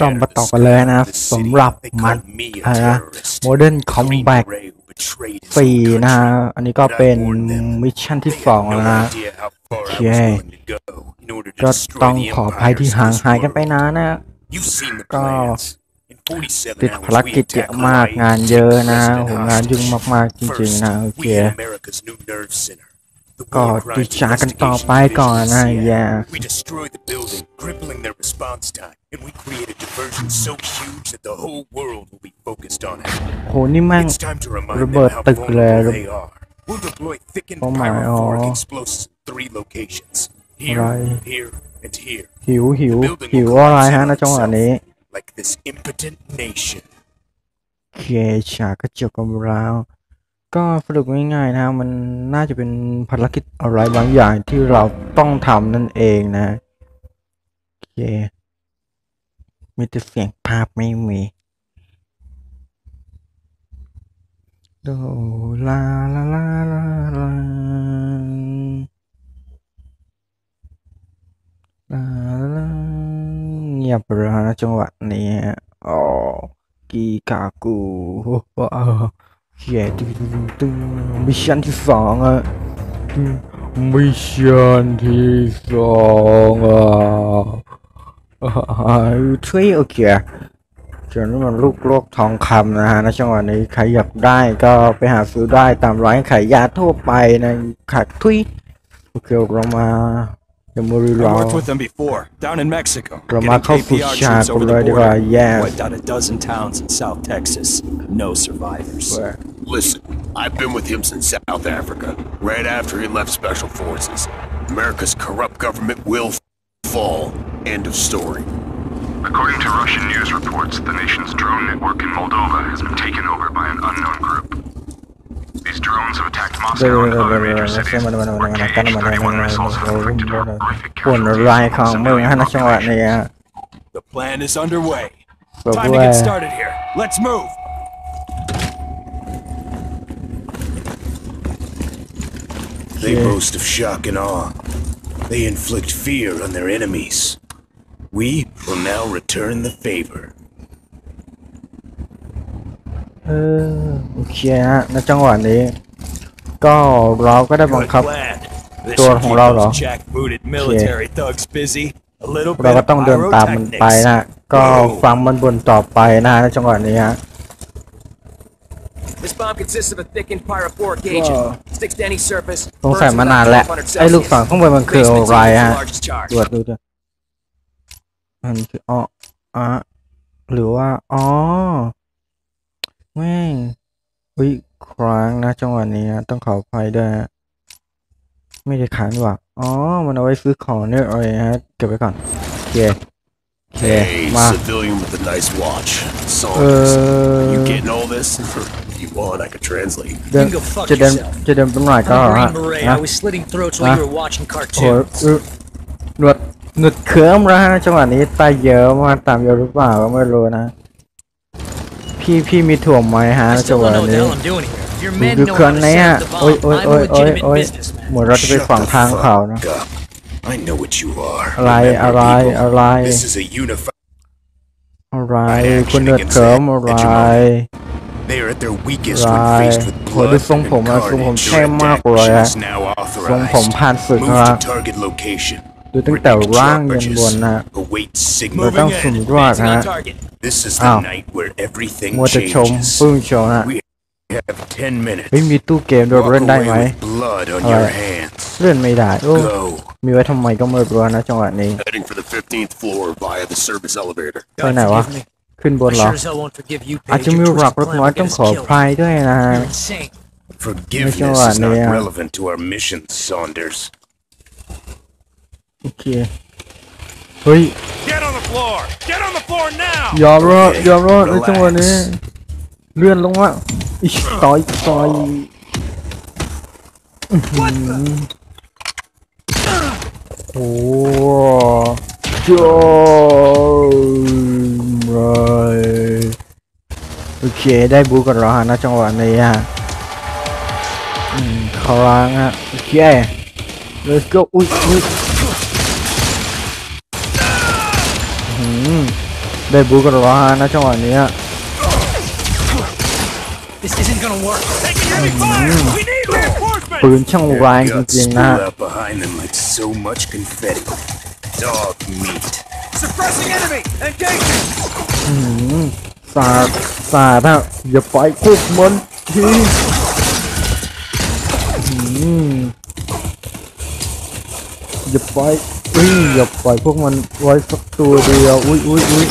ก็มาต่อกันเลยนะสำหรับมันอะไรนะ Modern Combat 4นะฮะอันนี้ก็เป็นมิชชั่นที่สองแล้วนะโอเคก็ต้องขออภัยที่ห่างหายกันไปนานนะก็ติติดดภาภารรกิกิจจเยเยอะอะมามากกงานเยอะนะนะโหโหงางานนยุ่ยุ่งงมามากๆๆจจริริงงๆๆนะนะโอโอเคเค ก็ก็ดีดีจ้าจ้ากักันนต่ต่ออไปไปก่ก่ออนนนะนะแย่ We destroyed the building, crippling their response time, and we created diversion so huge that the whole world will be focused on it. โหนี่แม่ง It's time to remind ระเบิด them how ตึกเลย vulnerable they are. We'll deploy thickened Oh my, pyrophoric oh. explosives in three locations. Here, Right. here, and here. หิวหิวหิวอะไรฮะณจังหวะนี้ Like this impotent nation. โอเคฉากก็จบกันแล้ว ก็สรุปง่ายๆนะมันน่าจะเป็นภารกิจอะไรบางอย่างที่เราต้องทำนั่นเองนะโอเคมีแต่เสียงภาพไม่มีโดลาลาลาลาลาลาลาเงียบเลยนะจังหวะนี้อ๋อกีกากูว้าว เฮียตึงตึงตึงมิชชั่นที่สองอะมิชชั่นที่สองอะอ่าทรีโอเคส่วนนี้มันลูกโลกทองคำนะฮะในจังหวะนี้ใครอยากได้ก็ไปหาซื้อได้ตามร้านขายยาทั่วไปนะขาดทุยโอเคเรามา I worked with them before, down in Mexico. Yes. Wiped out a dozen towns in South Texas. No survivors. Listen, I've been with him since South Africa, right after he left Special Forces. America's corrupt government will fall. End of story. According to Russian news reports, the nation's drone network in Moldova has been taken over by an unknown group. These drones have attacked Moscow and other major cities, where KH-31 missiles have inflicted horrific ผล casualties รายของ on มึงฮะ civilian ในจังหวะ population. นี้ฮะ The plan is underway. บอก Time to ว่า get started here. Let's move. They Yeah. boast of shock and awe. They inflict fear on their enemies. We will now return the favor. เออโอเคฮะในจังหวะนี้ ก็เราก็ได้บัง Good คับ plan. This Door should keep ของเราเหรอ those jackbooted military thugs busy. A little เรา bit ก็ of ต้องเดินตามมันไป pyrotechnics. นะก็ฟังมันบนต่อไปนะในจังหวะนี้ฮะ This bomb consists of a thickened pyrophoric agent. Sticks to any surface. สงสัย burns มาน about านแล้ว1200ไอ้ลูกศร Celsius. ข้างบนมันคือ Basement's อะไร the ฮะ largest charge. ตรวจดูด้วยมันคืออ๋ออะหรือว่า อ๋อ แม่งอุ้ยครั้งนะจังหวะนี้ฮะต้องขออภัยด้วยฮะไม่ได้ขันว่ะอ๋อ มันเอาไว้ซื้อของเนี่ยอะไรฮะเก็บไว้ก่อนโอเคโอเค Hey, มา civilian with a nice watch. เอ Saunders. อ You getting all this? if you want, I could translate. เดิน You can go fuck จะเดิน yourself. จะเดินไปหน่อยก็ I'm a ฮะ Green Beret. นะ I was slitting throats while you Huh? were watching โอ้ย cartoons. เออหนวดหนวดเคิร์มแล้วฮะจังหวะนี้ตายเยอะมากตามเยอะหรือเปล่าก็ไม่รู้นะ พี่พี่มีถ่วงไหมฮะ I จัง still หวะ don't know what the นี้ hell I'm doing here. If your ดู men ดู know เครื่อ how ง to ไหน set อะ up the โอ้ย bomb, โอ้ย I'm โอ้ a ยโอ้ย legitimate โอ้ย businessman. เหมือนเราจะไป Shut ฝั่ง the ทางเขานะ fuck up. I know what you are. อะไร Remember, อะไร people, อะไร This is a unified. อะไรคุณเดือดเคิร์มอะไร They are at their weakest Right. when faced with โหดู blood ทรงผม and อะทรงผม carnage. เท่ Your มากเลยอะ attack is now ทรงผม authorized. ผ่านศึก Move นะ to target location. ดูตั้งแต่ร่างยันบนนะ Await เรา signal. ต้องสุ่มรอด Advancing ฮะ on target. This is Ow. the night where everything มัวแต่ชม changes. ปึ้งโชว์นะ We have 10 minutes. เฮ้ยมีตู้เกมโดด Walk เล่นได้ away ไหม with blood on Alright. your hands. เล่นไม่ได้โอ้ Go. มีไว้ทำไมก็ไม่รู้นะจังหวะนี้ Heading for the 15th floor via the service elevator. ไปไหนวะ Forgive me. ขึ้นบน I เหรอ sure as hell won't forgive you, อาจ Paige. จะมี Your หลัก twisted เล็ก plan น้อย will ต้อง get ขอ us อ killed. ภัยด้วยนะ You're insane. Forgiveness Mr. is not Wania. relevant to our mission, Saunders. โอเค เฮ้ย Get on the floor. Get on the floor now. ยอมรอดยอมรอดในจังหวะนี้ เลื่อนลงมาอิชต่อยต่อยอื้อหือโอ้จมไรโอเค ได้บูกันแล้วฮะณจังหวะนี้ฮะอืมครั้งฮะโอเค let's go อุ้ยอุ้ย ได้บูกันร้อนนะจังหวะนี้ This isn't gonna work. Taking heavy fire! We need reinforcements! ปืนช่างแรงจ guts ริงๆนะ spew out behind them like so much confetti. Dog meat. Suppressing enemy! Engaging! สาดสาดนะอย่าไปคุกมันทีอืมอย่าไปอุ้ยอย่าปล่อยพวกมันไว้สักตัวเดียวอุ้ยอุ้ยอุ้ย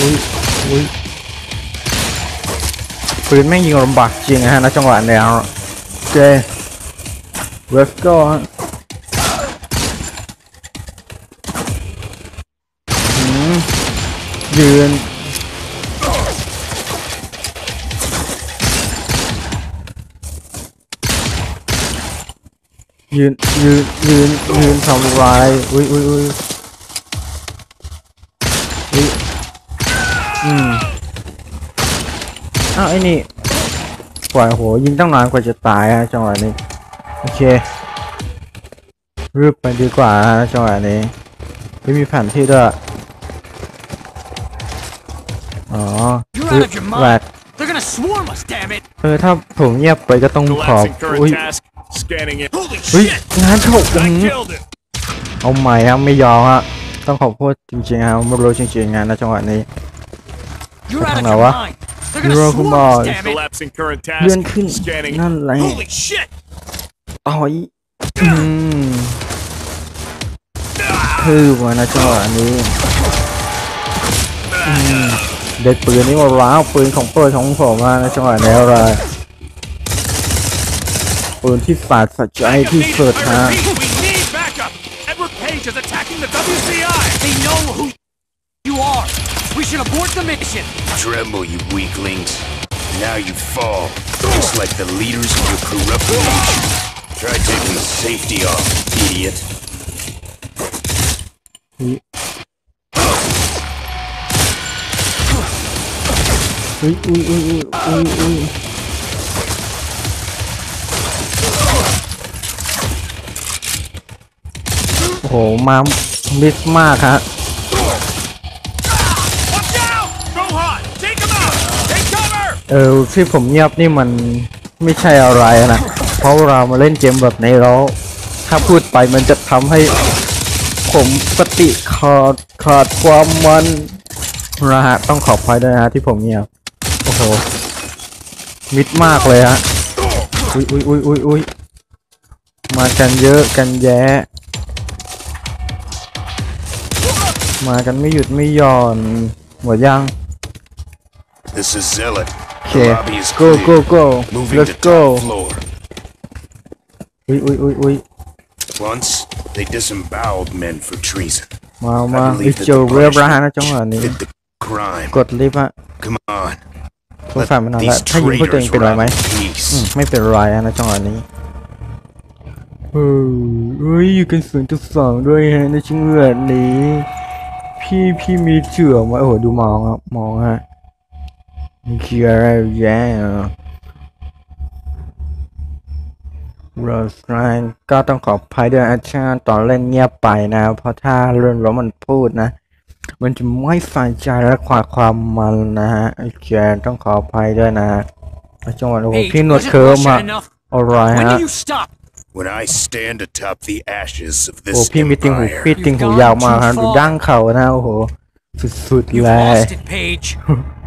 อุ้ยอุ้ยปืนแม่งยิงลำบากจริงนะฮะจังหวะเนี้ยโอเค let's go ฮะยืนยืนยืนยืนยืนทำลายอุ้ยอุ้ยอุ้ย อืมอ้าวไอ้นี่ปล่อยโหยิงตั้งนานกว่าจะตายอะจังหวะนี้ โอเครีบไปดีกว่าฮะจังหวะนี้ไม่มีแผนที่ด้วย อ๋อ You're out of your แหว mind. ก They're gonna swarm us, damn it. เออถ้าผมเงียบไปก็ต้องขอบ Collapsing current อุ้ย task. Scanning it. Holy อุ้ย shit! งานเข้า I อื้อหือ killed it! เอาใหม่ครับไม่ยอมฮะต้องขอโทษจริงๆครับไม่รู้จริงๆงานในจังหวะนี้ You're out of Nào your quá? mind. They're You're gonna không swarm mời. us, damn it. Collapsing current เลื่อน task. ขึ้น Scanning. นั่นแหละ Holy shit! ต่อยอืมคือมานะจังหวะนี้อืมเด็กปืนนี้มาร้าวปืนของโปรดของผมมานะจังหวะนี้เลยปืนที่สาดสัจใจ Backup ที่ needed. สุด I ฮะ repeat, we need backup! Edward Page is attacking the WCI! They know who you are. We should abort the mission. Tremble, you weaklings. Now you fall, just like the leaders of your corrupt nation. Try taking the safety off, idiot. อุ้ยอุ้ยอุ้ยอุ้ยอุ้ยอุ้ยโอ้โหมามิสมากฮะ เออที่ผมเงียบนี่มันไม่ใช่อะไรนะ เพราะเรามาเล่นเกมแบบในี้แล้วถ้าพูดไปมันจะทำให้ผมสติขาดขาดความมันนะฮะต้องขอบภัยด้วยนะฮะที่ผมเงียบโอ้โหมิดมากเลยฮะอุ้ยอุ้ยอุ้ยอุ้ยอุ้ยมากันเยอะกันแยะ มากันไม่หยุดไม่หย่อนหมดยัง This is Zealot. โอเค The lobby is go go clear. go Moving let's to go top floor. อุ้ยอุ้ยอุ้ยอุ้ย Once, they disemboweled men for treason. มามา I อี believe เจ that อ the เรียบร้อย punishment นะจังหวะนี้ fit the crime. กดลิฟต์ฮะ Come on. สงสารมันหน่อยละ These ถ้ายิงพวกตัวเอง traitors เป็นไรไหม rot in peace. อืมไม่เป็นไรอะนะจังหวะนี้เออเฮ้ยอยู่กันศูนย์จุดสองด้วยฮะในจังหวะนี้ พี่พี่มีเจือมาโอ้โหดูมองครับมองฮะนี่ คืออะไรแย่โรสไนก็ต้องขออภัยด้วยอาจารย์ตอนเล่นเงียบไปนะ เพราะถ้าเรื่องร้มันพูดนะ มันจะไม่ใส่ใจและขาดความมันนะฮะโอเคต้องขออภัยด้วยนะจังหวะโอ้โห Hey, พี่หนวด wasn't เคิร์ม Russia อะ enough? อะไร When ฮะ do you stop? When I stand atop the ashes of โอ้ this พี่มีติงหู empire, พี่ติงหูยาวมากฮะดูดั้งเขานะโอ้โห สุดๆ You've เลย lost it, Paige.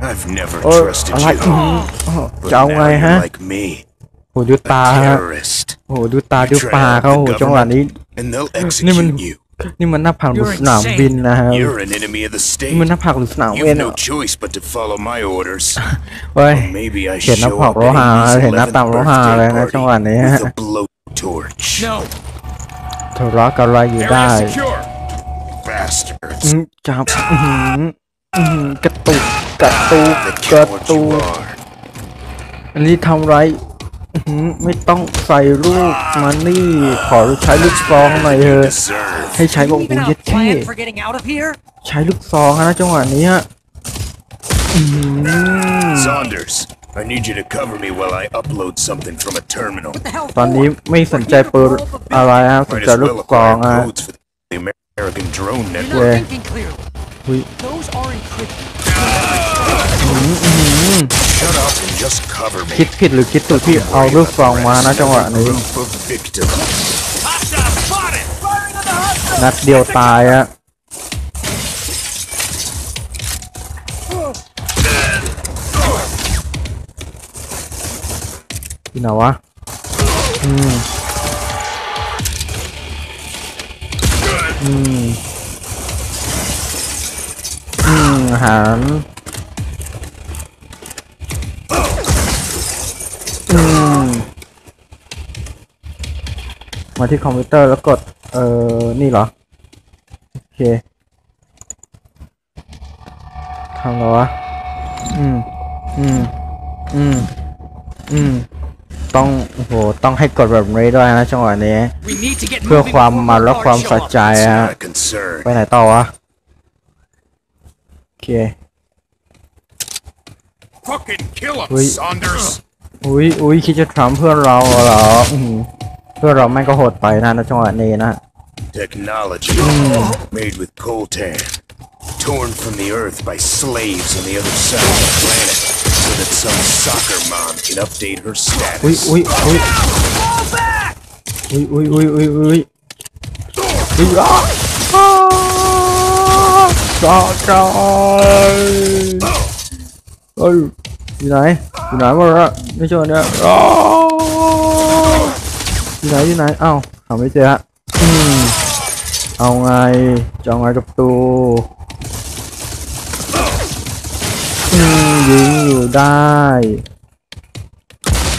I've never โอ้ trusted อะไร you. อื้อหืออ้าว But จะเอา now ไงฮะ you're like me, โหดูตา a ฮะ terrorist. โอ้โหดูตาดูปากเขาโอ้โหจังหวะนี้ And they'll นี่มัน execute you. นี่มันหน้าผากหรือ You're สนาม insane. บินนะฮะ You're an enemy of the นี่มัน state. หน้าผากหรือสนาม You've เว้น no อะ choice but to follow my orders. เฮ้ย Maybe I เห็นหน้า show ผาก up โลหะ at Amy's เห็นหน้าตาม 11th โลหะ birthday เลยนะจังหวะ party นี้ with ฮะ a blowtorch. No. ทะเลาะกันอะไรอยู่ได้ secure. Bastards. อืมจับอื้อหืออื้อหือกระตุกกระตุก The กระ coward ตุ you ก are. อันนี้ทำไรอื้อหือไม่ต้องใส่ลูกมานี่ขอใช้ลูกซองหน่อยเถ You อะ deserve. ให้ใช้บอก You โอ้ even โห have เย็ a ดเท่ plan for getting out of here? ใช้ลูกซองนะจังหวะนี้ฮะอื้อหือ Saunders, I need you to cover me while I upload something from a terminal. What the hell ตอนนี้ for? ไม่สนใจปืนอะไรฮะสน Might ใจ as ลูก well ซอง acquire ฮะ codes for the American American drone You're network. not Yeah. thinking clearly. We Those are encrypted. Shut up and just cover คิด me. ผิดหรือคิดถูกที่เอาลูกซองมานะจังหวะนี้ Group of victims. Hostile spotted! Firing on the hostile! นัดเดียวตายอะที่ไหนวะ อืม อืม อืมอาหารอืม มาที่คอมพิวเตอร์แล้วกด เอ่อ นี่เหรอ โอเคทำแล้ววะ อืม อืม อืม อืม ต้องโอ้โหต้องให้กดแบบนี้ด้วยนะจังหวะนี้ We need to get เพื่อ moving ความ before มันและ more ความ guards สะ show up. ใจ It's ฮะ not a concern. ไปไหนต่อวะโอเค Fucking kill him, Wait. Saunders. อุ้ยอุ้ยคิดจะทำเพื่อนเราเหรออือหือเพื่อนเราแม่งก็โหดไปนะในจังหวะนี้นะ Technology made with coltan, torn from the earth by slaves on the other side of the planet, so that some soccer mom can update her status. Wait, wait, wait. Wait, wait, wait, wait, wait. wait. Ah! Ah! Soccer! Ôi, gì này? Gì này mà ra? Nói cho nè. Ah! Gì này, gì này? Ao, không biết chưa ạ. Hmm. Ông ai, cho ai gặp tôi. ยไม่ใช่เนี่ยอ้าวอยู่ไหนอยู่ไหนเอ้าหาไม่เจอฮะอืมเอาไงจะเอาไงกับตูอืมยิงอยู่ได้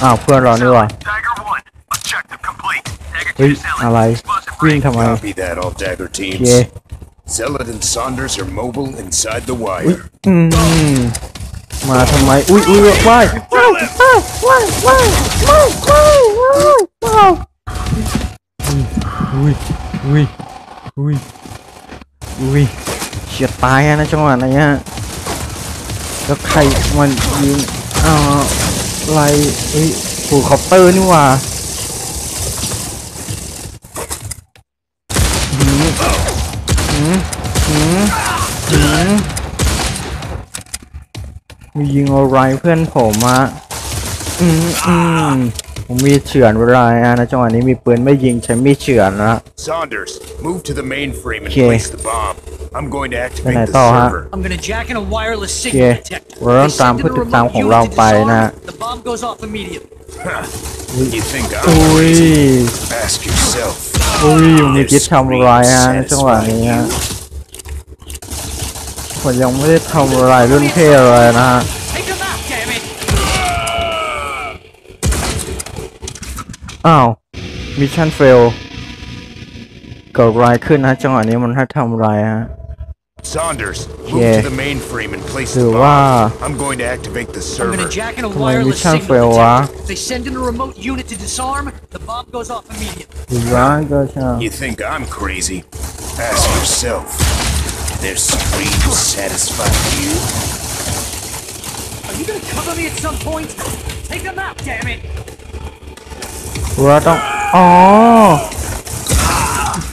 อ้าวเพื่อนเรานี่หว่า Tiger 1, objective complete. Tiger เฮ้ยอะไรวิ่งทำไม Copy that, all Dagger โอ teams. เค Zealot and Saunders are mobile inside the wire. อืมมาทำไม อุ้ยอุ้ยว้ายว้ายว้ายว้ายว้ายว้ายว้ายว้ายอุ้ยอุ้ยอุ้ยอุ้ยเฉียดตายอะนะจังหวะนี้ฮะ แล้วใครมันยิงอ่าอะไรเอ้ยผูคอปเตอร์นี่ว่าหืมหืมหืมหืมมียิงอะไรเพื่อนผมอะอืมอืม ผมมีเฉือนเวลาอะนะจังหวะนี้มีปืนไม่ยิงใช้มีดเฉือนนะ Saunders, move to the mainframe and Okay. place the bomb. I'm going to activate này the to ha. server. I'm gonna jack in a wireless Okay. signal detector. We're on They time. send in Put a the remote time ของ unit เรา to ไปนะ disarm. The bomb goes off immediately. You think อุ้ I'm ย crazy? Ask yourself. อุ้ยมี Their คิดทำอะไรฮะใน screams จังหวะนี้ satisfy ฮะ you. ผมยังไม่ได้ทำอะไรรุ่นเท่เลยนะฮะ อ้าว มิชชั่นเฟลเกิดอะไรขึ้นนะจังหวะนี้มันให้ทำอะไรฮะ Saunders, move Yeah. to the mainframe and place หรื the อว่า bomb. I'm going to activate the I'm server. gonna jack in a Come on, wireless mission signal fail, ah. detector. If they send in a remote unit to disarm, the bomb goes off immediately. หรือว่าก็ใช่ You think I'm crazy? Ask yourself. Their screams satisfy you? Are you gonna cover me at some point? Take them out, damn it! ว่าต้อง อ๋อ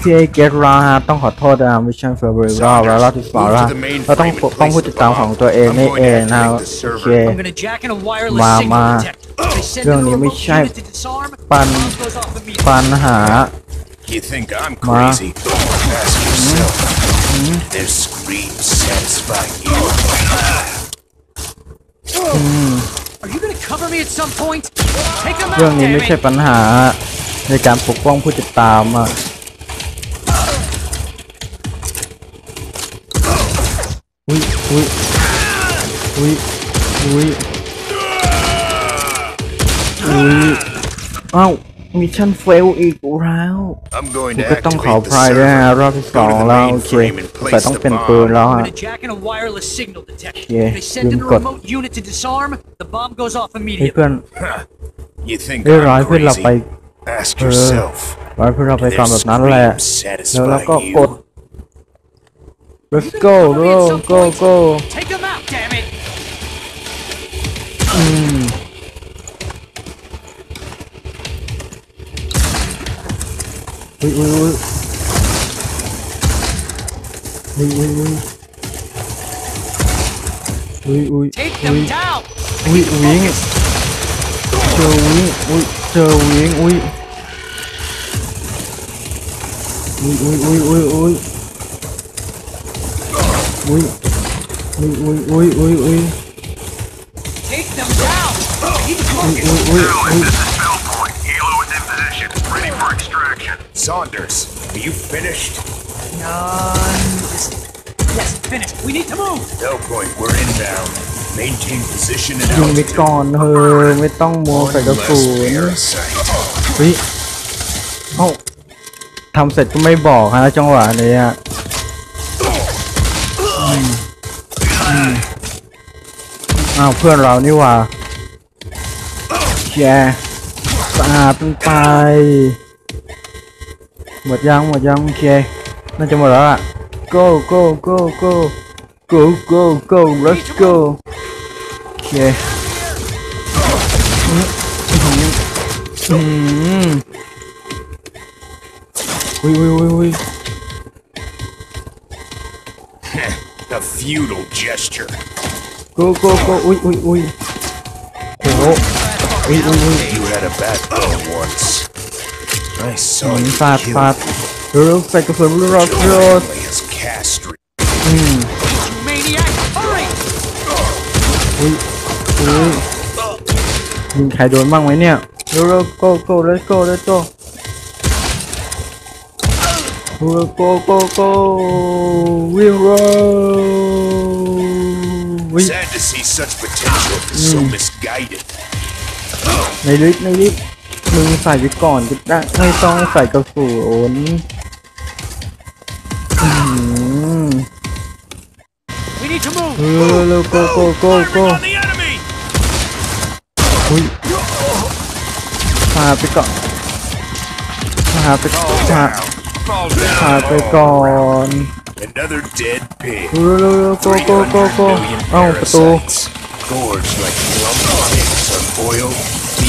พี่เกตราฮะต้องขอโทษนะมิชชั่นเฟอร์บริรอบแล้วรอบที่สองแล้วเราต้องปกป้องผู้ติดตามของตัวเองนี่เองนะโอเค I'm gonna jack in a wireless Ma- signal ma. detector. If they send in a รื่องนี้ไม่ remote ใช่ unit to disarm, the Pan- bomb goes off immediately. ปัญหา You think I'm Ma. เรื่องนี้ไม่ใช่ปัญหาในการปกป้องผู้ติดตามอะอุ้ยอุ้ยอุ้ยอุ้ยอุ้ยอ้าว มิชชั่นเฟลอีกแล้ว I'm going กู to ก็ต้องขอ activate พาย the ด้วยนะ server. รอบที่ส Go อง to the แล้วโอเค mainframe and แต่ place ต้อง the เป็นปืน bomb. แล้ว I'm ฮะ gonna jack in a wireless signal detector. Yeah, If they send in a link up. remote unit to disarm, the bomb goes off เฮ้ย immediately. เพื่อน You think เฮ้ยร้อย I'm เพื่อนเราไป crazy? Ask yourself. ร้อยเพื่อนเราไป Their ก่อนแบบนั้นแหละ screams แล้วเรา satisfy ก็กด you? let's go go go go Take them out, damn it! อืม อุ้ยอุ้ยอุ้ยอุ้ยอุ้ยอุ้ยอุ้ยอุ้ย Take อุ้ them ย down! อุ้ยวิงเจอวิงอุ้ Saunders, are you finished? None. Yes, finished. We need to move! No point, we're inbound. Maintain position and ยิงไป altitude. ก่อนเธอะไม่ต้องมัวใส่กระ One สุ less น parasite. เฮ้ยเอ้าทำเสร็จก็ไม่บอกฮะจังหวะนี้อะอืมอืมอ้าวเพื่อนเรานี่หว่าแย่สะอาดมันไป một dòng một dòng ok nói chung là đó ạ go go go go go go go let's go ok ui ui ui ui The feudal gesture. Go go go! Ui ui ui. Ui ui ui. You had a backbone once. I saw mm, you fat, killed. fat. Real sacrificial rock road. Mm. You maniac, hurry! อุ้ยอุ้ยมีใครโดนบ้างไหมเนี่ยเร็วๆ go go go let's go let's go go go go go we roll sad to see such potential so hmm. misguided ในลิฟในลิฟ มึงใส่ไปก่อนก็ได้ไม่ต้องใส่กระสุนอืม We need to move! เร็วเร็ว go go go go On the enemy! อุ้ยพาไปก่อนพาไปพาพาไปก่อน Another dead pig. เร็วเร็วเร็ว go go go go เอ้าประตู Parasites.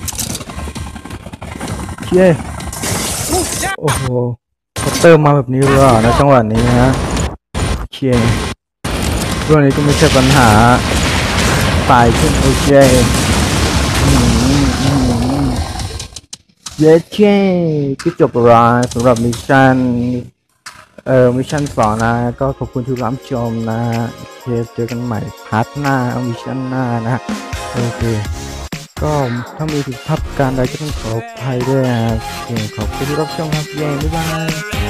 เย้โอ้โหเขาเติมมาแบบนี้เลยเหรอนะจังหวะนี้นะโอเคเรื่องนี้ก็ไม่ใช่ปัญหาตายขึ้นโอเคเย้เคก็จบรายสำหรับมิชชั่นเอ่อมิชชั่นสองนะ ก็ขอบคุณที่รับชมนะโอเคเจอกันใหม่พาร์ทหน้ามิชชั่นหน้านะโอเค ก็ถ้ามีผิดพลาดการใดก็ต้องขออภัยด้วยนะขอบคุณที่รับชมครับเย้บ๊ายบาย